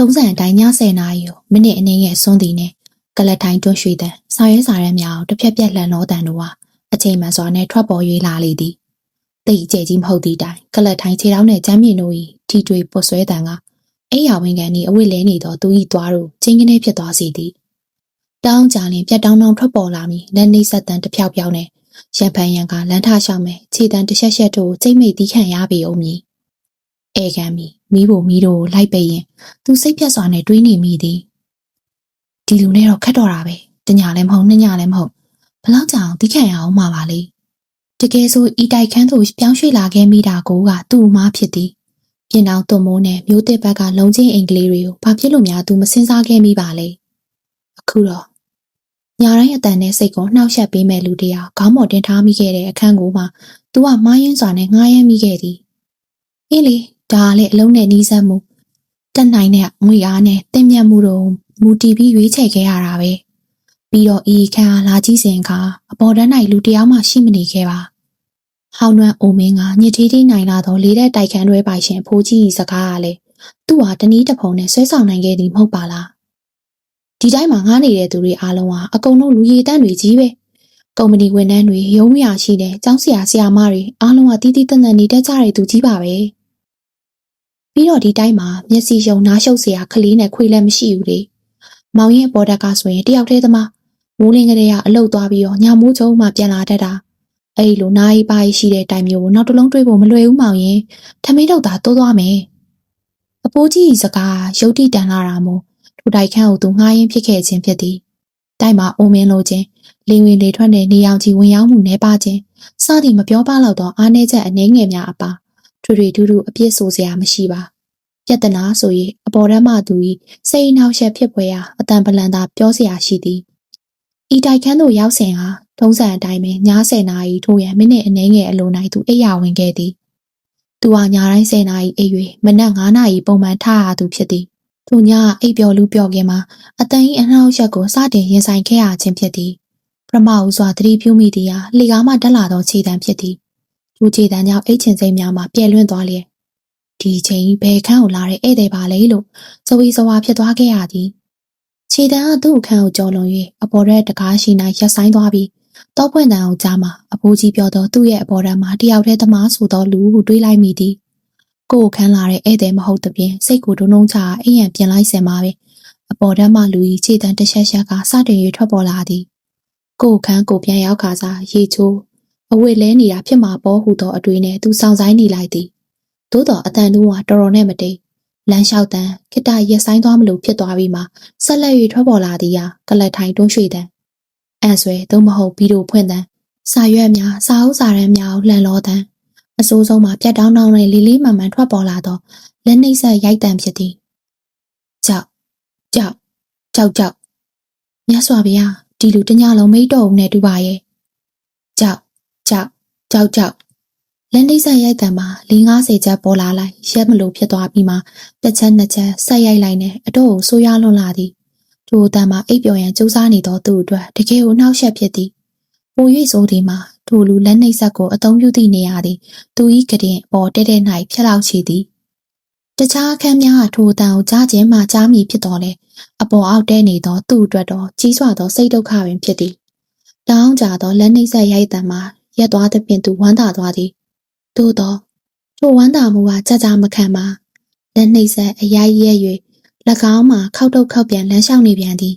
ထုံးစံအတိုင်းည10နာရီကိုမိနစ်အနည်းငယ်စွန်းသည်နဲ့ကလတ်ထိုင်းတွန်းရွှေတန်စာရဲစာရဲများကိုတစ်ဖြက်ဖြက်လှန်လောတန်တို့ဟာအချိန်မှန်စွာနဲ့ထွက်ပေါ်၍လာလေသည်တိတ်အကျယ်ကြီးမဟုတ်သည့်တိုင်ကလတ်ထိုင်းခြေထောက်နှင့်ကြမ်းမြင့်တို့၏ထီတွေပွတ်ဆွဲတန်ကအိယာဝင်ကန်ဤအဝတ်လဲနေသောသူ၏သွားတို့ချင်းကနေဖြစ်သွားစေသည်တောင်းကြလင်ပြတ်တောင်းတောင်းထွက်ပေါ်လာမည်လက်နေဆက်တန်တစ်ဖြောက်ဖြောက်နဲ့ရံဖန်ရံကလမ်းထရှောက်မယ်ခြေတန်တစ်ချက်ချက်တို့စိတ်မိတ်တီးခံရပေအောင်မည် ဧကန်မီမိဖို့မိတို့ကိုလိုက်ပိတ်ရင်သူစိတ်ပြတ်စွာနဲ့တွေးနေမိသည်ဒီလူနဲ့တော့ခက်တော့တာပဲတညာလည်းမဟုတ်နှစ်ညလည်းမဟုတ်ဘလောက်ကြောင်တီးခံရအောင်မှာပါလေတကယ်ဆိုဤတိုက်ခန်းသို့ပြောင်းရွှေ့လာခဲ့မိတာကိုကသူ့အမားဖြစ်သည်ပြင်အောင်သွမိုးနဲ့မျိုးတစ်ဘက်ကလုံချင်းအင်္ဂလိပ်တွေကိုဘာဖြစ်လို့များသူမစင်စားခဲ့မိပါလဲအခုတော့ညာတိုင်းအတန်နဲ့စိတ်ကိုနှောက်ယှက်ပေးမဲ့လူတယောက်ခေါင်းပေါ်တင်ထားမိခဲ့တဲ့အခန်းကိုမှသူကမှားယွင်းစွာနဲ့ငှားရမ်းမိခဲ့သည်အေးလေ ဒါကလည်းအလုံးနဲ့နီးစပ်မှုတက်နိုင်တဲ့ငွေအားနဲ့တင့်မြတ်မှုတို့မူတည်ပြီးရွေးချယ်ခဲ့ရတာပဲပြီးတော့ဤခန်းအားလာကြည့်စဉ်ကအပေါ်တန်း၌လူတယောက်မှရှိမနေခဲ့ပါဟောင်းနွမ်းအိုမင်းကညစ်သေးသေးနိုင်လာသောလေးတဲ့တိုက်ခန်းတွဲပိုင်ရှင်ဖိုးကြီး၏စကားကလည်းသူ့ဟာတနည်းတစ်ဖုံနဲ့ဆွဲဆောင်နိုင်ခဲ့သည်မဟုတ်ပါလားဒီတိုင်းမှာငားနေတဲ့သူတွေအားလုံးဟာအကုန်လုံးလူရည်တန်းတွေကြီးပဲကုမ္ပဏီဝန်ထမ်းတွေရုံးရရှိတဲ့ကျောင်းဆရာဆရာမတွေအားလုံးကတီးတီးတန်တန်နေတတ်ကြတဲ့သူကြီးပါပဲ ပြီးတော့ဒီတိုင်းမှာမျက်စိယုံနားရှုပ်စရာကလေးနဲ့ခွေးလည်းမရှိဘူးလေမောင်ရဲ့ပေါ်တက်ကဆိုရင်တယောက်တည်းသမားမိုးလင်းကလေးကအလုတ်သွားပြီးတော့ညမိုးချုံမှပြန်လာတတ်တာအဲ့လိုနားရီပါရှိတဲ့တိုင်မျိုးကိုနောက်တစ်လုံးတွေးဖို့မလွယ်ဘူးမောင်ရင်ထမင်းတော့သာတိုးသွားမယ်အပိုးကြီးစကားရုတ်တိတန်လာတာမို့ထိုတိုက်ခန်းကိုသူငှားရင်းဖြစ်ခဲ့ခြင်းဖြစ်သည်တိုက်မှာအိုမင်းလိုခြင်းလင်းဝင်လေထွက်တဲ့နေအောင်ကြီးဝင်ရောက်မှုနှဲပါခြင်းစသည်မပြောပါတော့သောအားနည်းချက်အနှဲငယ်များအပါ ထွေထွေထူးထူးအပြစ်ဆိုစရာမရှိပါပြဿနာဆိုရင်အပေါ်တန်းမှသူ၏စိတ်နှောက်ယှက်ဖြစ်ပွဲရာအတန်ပလန်သာပြောစရာရှိသည်ဤတိုက်ခန်းသို့ရောက်စဉ်ဟာထုံးစံအတိုင်းပဲည10နာရီထိုးရန်မိနစ်အနည်းငယ်အလို၌သူအိပ်ယာဝင်ခဲ့သည်သူဟာညတိုင်း10နာရီအိပ်၍မနက်9နာရီပုံမှန်ထရသူဖြစ်သည်သူညအိပ်ပျော်လူပျော်ခင်မှာအတန်၏အနှောက်အယှက်ကိုစတင်ရင်ဆိုင်ခဲ့ရခြင်းဖြစ်သည်ပထမဦးစွာသတိပြုမိသည်ဟာလှေကားမှတက်လာသောခြေတံဖြစ်သည် လူခြေတံကြောင့်အိတ်ချင်စိမ့်များမှာပြည့်လွင့်သွားလျက်ဒီချိန်ဘယ်ခန်းကိုလာတဲ့ဧည့်သည်ပါလဲလို့ဇဝီဇဝါဖြစ်သွားခဲ့ရသည်ခြေတံကသူ့အခန်းကိုကျော်လွန်၍အပေါ်ရက်တကားရှိ၌ရက်ဆိုင်သွားပြီးတောပွင့်တန်အောင်ကြားမှာအဖိုးကြီးပြောသောသူ့ရဲ့အပေါ်တန်းမှာတယောက်တည်းသမားဆိုသောလူဟုတွေးလိုက်မိသည်ကိုယ်ခန်းလာတဲ့ဧည့်သည်မဟုတ်သဖြင့်စိတ်ကိုဒုံဒုံချအိမ်ရန်ပြင်လိုက်စင်ပါပဲအပေါ်တန်းမှလူကြီးခြေတံတစ်ချက်ချက်ကစတင်၍ထွက်ပေါ်လာသည်ကိုယ်ခန်းကိုပြန်ရောက်ခါစားရေချိုး အဝတ်လဲနေတာဖြစ်မှာပေါ့ဟုသောအတွေးနဲ့သူဆောင်ဆိုင်နေလိုက်သည်သို့တော်အတန်တူးကတော်တော်နဲ့မတိတ်လမ်းလျှောက်တန်းခိတရက်ဆိုင်သွားမလို့ဖြစ်သွားပြီးမှဆက်လက်၍ထွက်ပေါ်လာသည်ဟာကလတ်ထိုင်တွန်းရွှေတန်းအန်ဆွဲသို့မဟုတ်ပြီးတော့ဖွင့်တန်းစာရွက်များစာအုပ်စာတမ်းများလှန်လောတန်းအစိုးဆုံးမှာပြတ်တောင်းတောင်းနဲ့လေးလေးမှန်မှန်ထွက်ပေါ်လာသောလက်နှိပ်ဆက်ရိုက်တံဖြစ်သည်ကြောက်ကြောက်ကြောက်ကြောက်မြတ်စွာဘုရားဒီလူတညလုံးမိတ်တော်ဦးနဲ့တူပါရဲ့ကြောက် ကြောက်ကြောက်ကြောက်လက်နှိပ်ဆက်ရိုက်တံမှာ450ချက်ပေါ်လာလိုက်ရက်မလို့ဖြစ်သွားပြီးမှတစ်ချက်နှစ်ချက်ဆက်ရိုက်လိုက်နဲ့အတော့ကိုဆိုးရွားလွန်လာသည်ထိုအတန်မှာအိပ်ပျော်ရန်စူးစမ်းနေသောသူအတွက်တကယ်ကိုနှောက်ယှက်ဖြစ်သည်ပို၍ဆိုသည်မှာထိုလူလက်နှိပ်ဆက်ကိုအသုံးပြုသည့်နေရာသည်သူ၏ကတင်ပေါ်တဲတဲ၌ဖြတ်လောက်ချီသည်တခြားအခန်းများထိုအတန်ကိုကြားခြင်းမှကြားမိဖြစ်တော်လဲအပေါ်အောက်တဲနေသောသူ့အတွက်တော့ကြီးစွာသောစိတ်ဒုက္ခပင်ဖြစ်သည်တောင်းကြသောလက်နှိပ်ဆက်ရိုက်တံမှာ ရက်သွားသဖြင့်သူဝမ်းသာသွားသည်သို့သောထိုဝမ်းသာမှုကကြကြမခံပါလက်နှိပ်ဆက်အရိုက်ရဲ၍၎င်းမှာခောက်တုတ်ခောက်ပြန်လမ်းလျှောက်နေပြန်သည်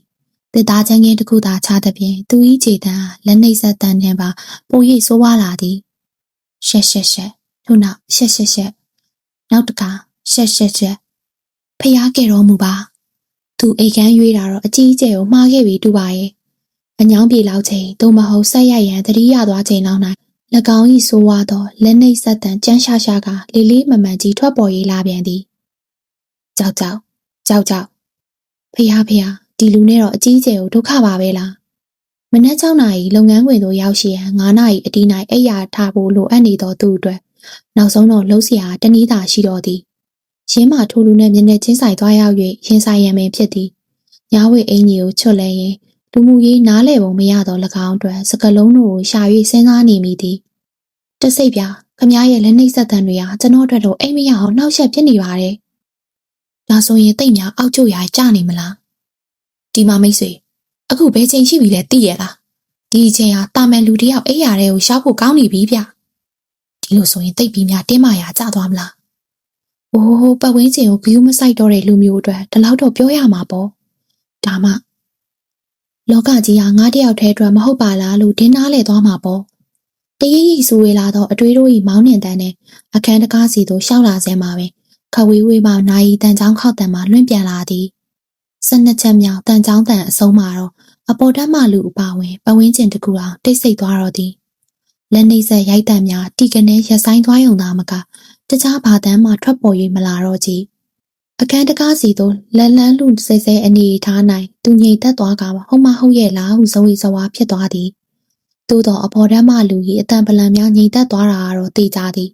တစ်သားချမ်းကင်းတစ်ခုသာချသဖြင့်သူ၏ခြေတံလက်နှိပ်ဆက်တန်နှံပါပိုရိပ်ဆိုးဝါလာသည်ရှက်ရှက်ရှက်ထို့နောက်ရှက်ရှက်ရှက်နောက်တခါရှက်ရှက်ရှက်ဖျားခဲ့တော်မူပါသူအိတ်ကန်းရွေးတာတော့အကြီးအကျယ်ကိုမှားခဲ့ပြီတူပါရဲ့ အညောင်းပြေလောက်ချိန်သို့မဟုတ်ဆက်ရရန်တတိယသွားချိန်လောက်၌၎င်း၏ဆိုးဝါသောလက်နှိပ်ဆက်တန်ကြမ်းရှာရှာကလေးလေးမမှန်ကြီးထွက်ပေါ်ရေးလာပြန်သည်ကြောက်ကြောက်ကြောက်ကြောက်ဖះဖះဒီလူနဲ့တော့အကြီးအကျယ်ကိုဒုက္ခပါပဲလားမနက်6နာရီလုပ်ငန်းခွင်သို့ရောက်ရှိရန်9နာရီအတီး၌အိပ်ရာထားဖို့လိုအပ်နေသောသူအတွက်နောက်ဆုံးတော့လှုပ်ရှားတနည်းသာရှိတော်သည်ရင်းမထိုးလူနဲ့မျက်နှာချင်းဆိုင်သွားရောက်၍ရင်ဆိုင်ရန်ပင်ဖြစ်သည်ညာဝေအင်ကြီးကိုချွတ်လဲရင် လူမှုရေးနားလည်ပုံမရတော့၎င်းအတွက်စကလုံးတို့ကိုရှာ၍စဉ်းစားနေမိသည်တစိတ်ပြခမရဲ့လက်နှိပ်ဆက်တန်တွေဟာကျွန်တော်အတွက်တော့အိမ်မရအောင်နှောက်ယှက်ဖြစ်နေပါတယ်ဒါဆိုရင်တိတ်များအောက်ကျရာကြနေမလားဒီမှာမိတ်ဆွေအခုဘယ်ချိန်ရှိပြီလဲသိရလားဒီအချိန်ဟာတာမန်လူတစ်ယောက်အိယာတွေကိုရှောက်ဖို့ကောင်းနေပြီဗျဒီလိုဆိုရင်တိတ်ပြီးများတင်းမာရာကြသွားမလားအိုးပတ်ဝန်းကျင်ကိုဂယုမဆိုင်တော့တဲ့လူမျိုးအတွက်ဒီလောက်တော့ပြောရမှာပေါ့ဒါမှ လောကကြီးဟာငါးတယောက်တည်းအတွက်မဟုတ်ပါလားလို့ဒင်းနာလဲသွားမှာပေါ့တရိပ်ရိပ်ဆူဝေလာတော့အတွေးတို့ဤမောင်းနှင်တန်းနဲ့အခန်းတကားစီသို့ရှောက်လာစဲမှာပဲခဝေးဝေးမှနိုင်ဤတန်ချောင်းခောက်တန်မှလွင့်ပြန်လာသည်ဆက်နှစ်ချက်မြောက်တန်ချောင်းတန်အဆုံးမှာတော့အပေါ်တက်မှလူအပါဝင်ပဝင်းကျင်တကူအောင်တိတ်ဆိတ်သွားတော့သည်လက်နှိပ်ဆက်ရိုက်တံများတီကနေရဆိုင်သွားရုံသာမကတခြားဘာတန်းမှထွက်ပေါ်၍မလာတော့ကြည် အခန်းတကားစီသို့လန်လန်းလူစိတ်ဆဲအနေထား၌သူငြိမ်သက်သွားကဟုတ်မဟုတ်ရဲ့လားဟုဇဝေဇဝါဖြစ်သွားသည်သို့သောအပေါ်တန်းမှလူကြီးအတန်ပလန်များငြိမ်သက်သွားတာကတော့သိကြသည်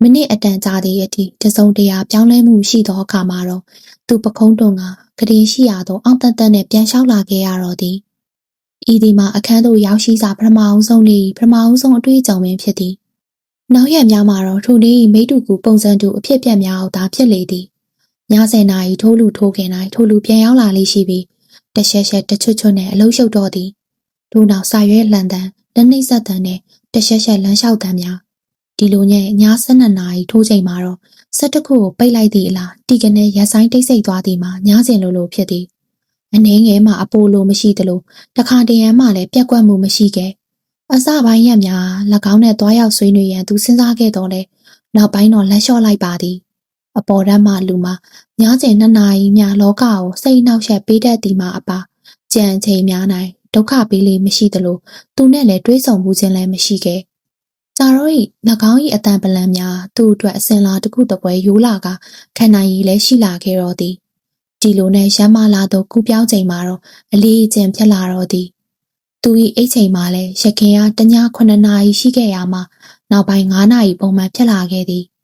မိနစ်အတန်ကြာသည့်အထိတစုံတရာပြောင်းလဲမှုရှိသောအခါမှာတော့သူပခုံးတွန်ကကလေးရှိရာသို့အောင့်တက်တက်နဲ့ပြန်လျှောက်လာခဲ့ရတော့သည်ဤဒီမှာအခန်းသို့ရောက်ရှိစာပထမအောင်ဆုံးနေ့ပထမအောင်ဆုံးအတွေ့အကြုံပင်ဖြစ်သည်နောက်ရက်များမှာတော့ထိုနေ့မိတူကူပုံစံတူအဖြစ်ပြက်များအောင်သာဖြစ်လေသည် ည10နာရီထိုးလူထိုးခင်တိုင်းထိုးလူပြန်ရောက်လာလိမ့်ရှိပြီးတရှက်ရှက်တချွတ်ချွတ်နဲ့အလုံးရှုပ်တော့သည်ထို့နောက်စာရွက်လှန်တန်းလက်နှိပ်ဆက်တန်းနဲ့တရှက်ရှက်လမ်းလျှောက်တန်းများဒီလိုညည12နာရီထိုးချိန်မှာတော့ဆက်တစ်ခုကိုပိတ်လိုက်သည့်အလားတီကနေရဆိုင်တိတ်ဆိတ်သွားသည်မှာညစဉ်လိုလိုဖြစ်သည်အနှင်းငယ်မှအပိုလိုမရှိသလိုတခါတရံမှလည်းပြက်ကွက်မှုမရှိခဲ့အစပိုင်းရက်များ၎င်းနဲ့တွားရောက်ဆွေးနွေးရန်သူစဉ်းစားခဲ့တော့လဲနောက်ပိုင်းတော့လက်လျှော့လိုက်ပါသည် အပေါ်တန်းမှလူမှာညစဉ်နှစ်နာရီများလောကကိုစိတ်နှောက်ယှက်ပေးတတ်သည်မှာအပါကြံချိန်များ၌ဒုက္ခပေးလေးမရှိသလိုသူနဲ့လည်းတွေးဆုံမှုခြင်းလည်းမရှိခဲ့။ကြာတော့ဤ၎င်း၏အတန်ပလန်များသူ့အတွက်အစင်လာတစ်ခုတစ်ပွဲရိုးလာကခန္ဓာရည်လည်းရှိလာခဲ့တော့သည်။ဒီလိုနဲ့ရမ်းမလာသောကူပြောင်းချိန်မှာတော့အလေးအကျင့်ဖြစ်လာတော့သည်။သူ၏အိတ်ချိန်မှာလည်းရခင်ကတည9နာရီရှိခဲ့ရမှာနောက်ပိုင်း9နာရီပုံမှန်ဖြစ်လာခဲ့သည်။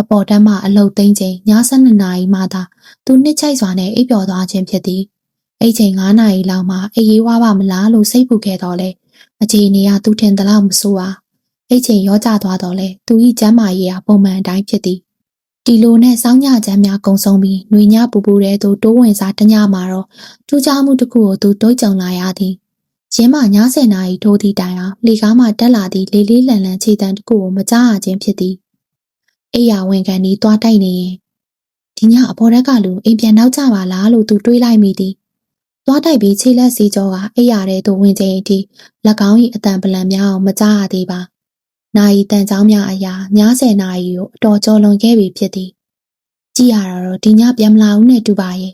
အပေါ်တန်းမှအလုတ်သိမ်းချိန်ည7နာရီမှသာသူနှစ်ချိုက်စွာနဲ့အိပ်ပျော်သွားခြင်းဖြစ်သည်။အိတ်ချိန်9နာရီလောက်မှအေးရေးဝါပါမလားလို့စိတ်ပူခဲ့တော့လေ။အခြေအနေကသူထင်သလောက်မဆိုးပါ။အိတ်ချိန်ရောကြသွားတော့လေသူဤကျမ်းမာရေးဟာပုံမှန်အတိုင်းဖြစ်သည်ဒီလိုနဲ့စောင်းညချမ်းများကုံဆုံးပြီးနှွေညပူပူတဲ့သူတိုးဝင်စားတညမှာတော့ထူးခြားမှုတစ်ခုကိုသူတွေးကြုံလာရသည်ရင်းမ90နာရီထိုးသည့်တိုင်အောင်လေကားမှတက်လာသည့်လေးလေးလန်လန်ခြေတံတစ်ခုကိုမကြားရခြင်းဖြစ်သည် အိယာဝင်ကန်ဒီသွားတိုက်နေရင်ဒီညအပေါ်ရက်ကလူအိမ်ပြန်နောက်ကြပါလားလို့သူတွေးလိုက်မိသည်သွားတိုက်ပြီးခြေလက်စီကြောကအိယာတဲ့သူဝင်ချိန်အထိ၎င်း၏အတန်ပလန်များအောင်မကြားရသေးပါနာယီတန်ချောင်းများအရာ90နာရီကိုအတော်ကျော်လွန်ခဲ့ပြီဖြစ်သည်ကြည့်ရတာတော့ဒီညပြန်မလာဘူးနဲ့တူပါရဲ့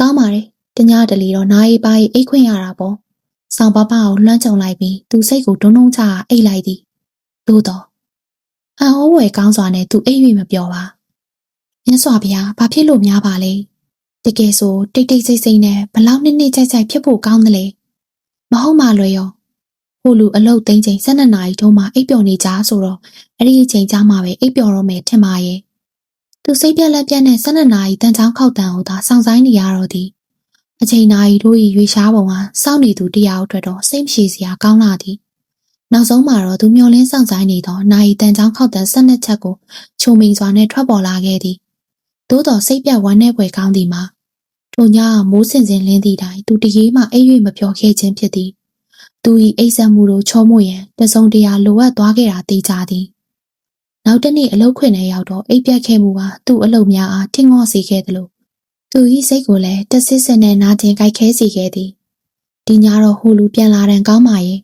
ကောင်းပါတယ်တညတလီတော့နာယီပါရီအိတ်ခွင့်ရတာပေါ့ဆောင်ပပကိုလွှမ်းကြုံလိုက်ပြီးသူစိတ်ကိုဒုံဒုံချအိတ်လိုက်သည်သို့တော့ ဟန်ဟောဝယ်ကောင်းစွာနဲ့သူအိတ်၍မပြောပါမြတ်စွာဘုရားဘာဖြစ်လို့များပါလဲတကယ်ဆိုတိတ်တိတ်ဆိတ်ဆိတ်နဲ့ဘလောက်နှစ်နှစ်ကြိုက်ကြိုက်ဖြစ်ဖို့ကောင်းတယ်လေမဟုတ်မှလွယ်ရောဟိုလူအလုတ်သိမ်းချိန်12နာရီထုံးမှအိပ်ပျော်နေကြဆိုတော့အဲ့ဒီအချိန်ကြာမှပဲအိပ်ပျော်တော့မယ်ထင်ပါရဲ့သူစိတ်ပြက်လက်ပြက်နဲ့12နာရီတန်ချောင်းခောက်တန်ကိုသာစောင့်ဆိုင်နေရတော့သည်အချိန်နာရီတို့၏ရွေရှားပုံကစောင့်နေသူတယောက်အတွက်တော့စိတ်မရှိစရာကောင်းလာသည် နောက်ဆုံးမှာတော့သူမျောလင်းဆောင်ဆိုင်နေသောနာရီတန်ချောင်းခောက်တန်12ချက်ကိုချုံမိန်စွာနဲ့ထွက်ပေါ်လာခဲ့သည်သို့တော်စိတ်ပြက်ဝမ်းနည်းဖွယ်ကောင်းသည်မှာထိုညမိုးစင်စင်လင်းသည့်တိုင်သူတရေမှအိပ်၍မပြောခဲ့ခြင်းဖြစ်သည်သူ၏အိပ်စက်မှုတို့ချောမွေ့ရန်တစုံတရာလိုအပ်သွားခဲ့တာသိကြသည်နောက်တစ်နေ့အလုတ်ခွင်ထဲရောက်တော့အိပ်ပြတ်ခဲ့မှုကသူ့အလုပ်များအားထင်ငေါ့စေခဲ့သလိုသူ၏စိတ်ကိုလည်းတဆစ်စနဲ့နာကျင်ကြိုက်ခဲစေခဲ့သည်ဒီညတော့ဟိုလူပြန်လာတဲ့ကောင်းပါရဲ့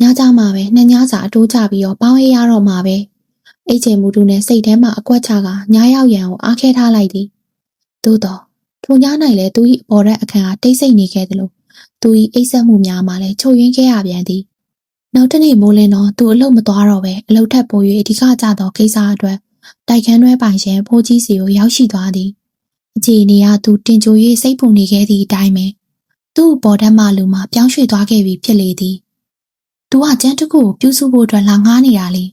ညကြမှာပဲနှစ်ညစာအတိုးချပြီးတော့ပေါင်းရရတော့မှာပဲအိတ်ချေမှုတူနဲ့စိတ်ထဲမှာအကွက်ချကညရောက်ရန်ကိုအားခဲထားလိုက်သည်သို့တော့ထိုည၌လည်းသူ၏အပေါ်ရက်အခန်းအားတိတ်ဆိတ်နေခဲ့သလိုသူ၏အိပ်စက်မှုများမှလည်းချုပ်ယွင်းခဲ့ရပြန်သည်နောက်တစ်နေ့မိုးလင်းတော့သူအလုပ်မသွားတော့ပဲအလုပ်ထက်ပို၍အဓိကကျသောကိစ္စအတွက်တိုက်ခန်းတွဲပိုင်ရှင်ဖိုးကြီးစီကိုရောက်ရှိသွားသည်အခြေအနေကသူတင်ကြို၍စိတ်ပူနေခဲ့သည့်အတိုင်းပဲသူ့ပေါ်ဓာတ်မလူမှပြောင်းရွှေ့သွားခဲ့ပြီဖြစ်လေသည် သူကကျန်းတစ်ခုကိုပြုစုဖို့အတွက်လာငားနေတာလေ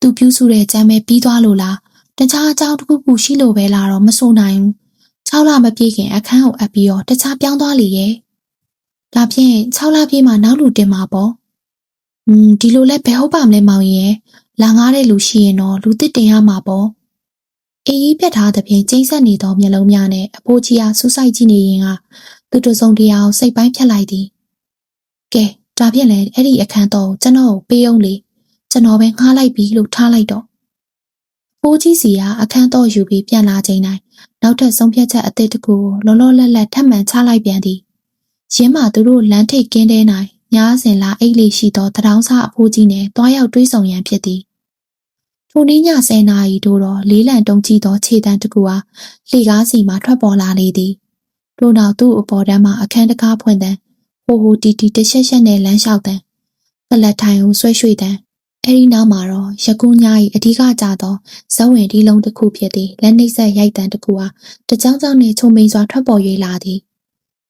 သူပြုစုတဲ့ကျန်းပဲပြီးသွားလို့လားတခြားအကြောင်းတစ်ခုခုရှိလို့ပဲလားတော့မဆိုနိုင်ဘူး6လမပြည့်ခင်အခန်းကိုအပ်ပြီးတော့တခြားပြောင်းသွားလေရဲ့ဒါဖြင့်6လပြည့်မှနောက်လူတင်မှာပေါ့။อืมဒီလိုလဲဘယ်ဟုတ်ပါမလဲမောင်ရင်လာငားတဲ့လူရှိရင်တော့လူတစ်တင်ရမှာပေါ့အေးကြီးပြတ်ထားသဖြင့်ကျိန်းဆက်နေသောမျက်လုံးများနဲ့အဖိုးကြီးအားစူးစိုက်ကြည့်နေရင်ကသူတို့စုံတရားကိုစိတ်ပိုင်းဖြတ်လိုက်သည်ကဲ ဒါဖြင့်လည်းအဲ့ဒီအခန်းတော့ကျွန်တော်ကိုပေးအောင်လေကျွန်တော်ပဲငှားလိုက်ပြီလို့ထားလိုက်တော့ဖိုးကြီးစီကအခန်းတော့ယူပြီးပြန်လာချိန်တိုင်းနောက်ထပ်ဆုံးဖြတ်ချက်အသစ်တစ်ခုကိုလောလောလတ်လတ်ထပ်မံချလိုက်ပြန်သည်ရင်းမှသူတို့လမ်းထိပ်ကင်းတဲ၌ညားစင်လာအိတ်လေးရှိသောတထောင်စားအဖိုးကြီးနှင့်တွားရောက်တွေးဆောင်ရန်ဖြစ်သည်ထိုနေ့ည10နာရီတို့တော့လေးလံတုံးကြည့်သောခြေတန်းတစ်ခုအားလှေကားစီမှထွက်ပေါ်လာလေသည်ထို့နောက်သူ့အပေါ်တန်းမှအခန်းတကားဖွင့်တဲ့ ဟိုဟိုတီတီတရှက်ရှက်နဲ့လမ်းလျှောက်တဲ့ကလတ်ထိုင်ကိုဆွဲရွှေ့တဲ့အဲဒီနောက်မှာတော့ရကူးညာ၏အဓိကကြသောဇဝဝင်ဒီလုံးတစ်ခုဖြစ်သည့်လက်နှိပ်ဆက်ရိုက်တံတစ်ခုအားတကြောင်ကြောင်နှင့်ချုံမိန်စွာထွက်ပေါ်၍လာသည်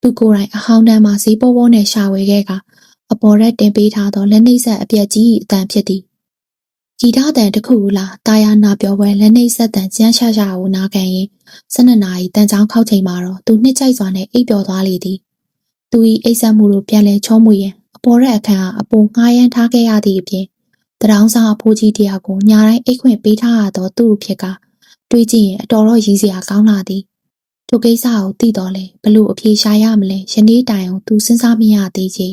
သူကိုယ်တိုင်အဟောင်းတန်းမှဈေးပေါ်ပေါ်နဲ့ရှာဝယ်ခဲ့ကအပေါ်ရက်တင်ပေးထားသောလက်နှိပ်ဆက်အပြက်ကြီး၏အတန်ဖြစ်သည်ဂီတတန်တစ်ခုလားတာယာနာပြောပွဲလက်နှိပ်ဆက်တန်ကျန်းရှာရှာကိုနာခံရင်12နာရီတန်ချောင်းခောက်ချိန်မှာတော့သူနှစ်ကြိုက်စွာနဲ့အိပ်ပျော်သွားလေသည် သူ၏အိပ်ဆက်မှုတို့ပြန်လဲချုံးမွေရင်အပေါ်ရက်အခန်းဟာအပေါ်ငှားရမ်းထားခဲ့ရသည့်အပြင်တရောင်းစားအဖိုးကြီးတယောက်ကိုညာတိုင်းအိတ်ခွင့်ပေးထားရသောသူ့အဖြစ်ကတွေးကြည့်ရင်အတော်တော့ရည်စရာကောင်းလာသည်ထိုကိစ္စကိုသိတော်လဲဘလို့အပြေရှားရမလဲယနေ့တိုင်အောင်သူစဉ်းစားမရသေးချေ